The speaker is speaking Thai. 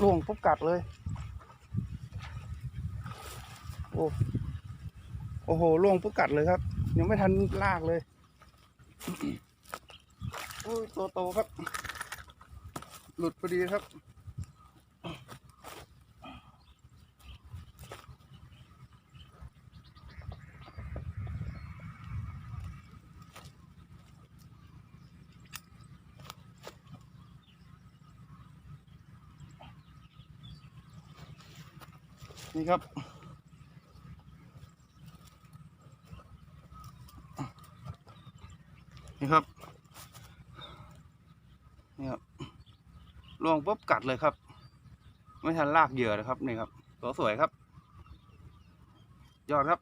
ล่วงปุ๊บกัดเลย โอ้โอ้โหล่วงปุ๊บกัดเลยครับ ยังไม่ทันลากเลยโอ้ยตัวโตครับ หลุดพอดีครับ นี่ครับ นี่ครับ นี่ครับล่วงปุ๊บกัดเลยครับ ไม่ทันลากเหยื่อนะครับนี่ครับตัวสวยครับ ยอดครับ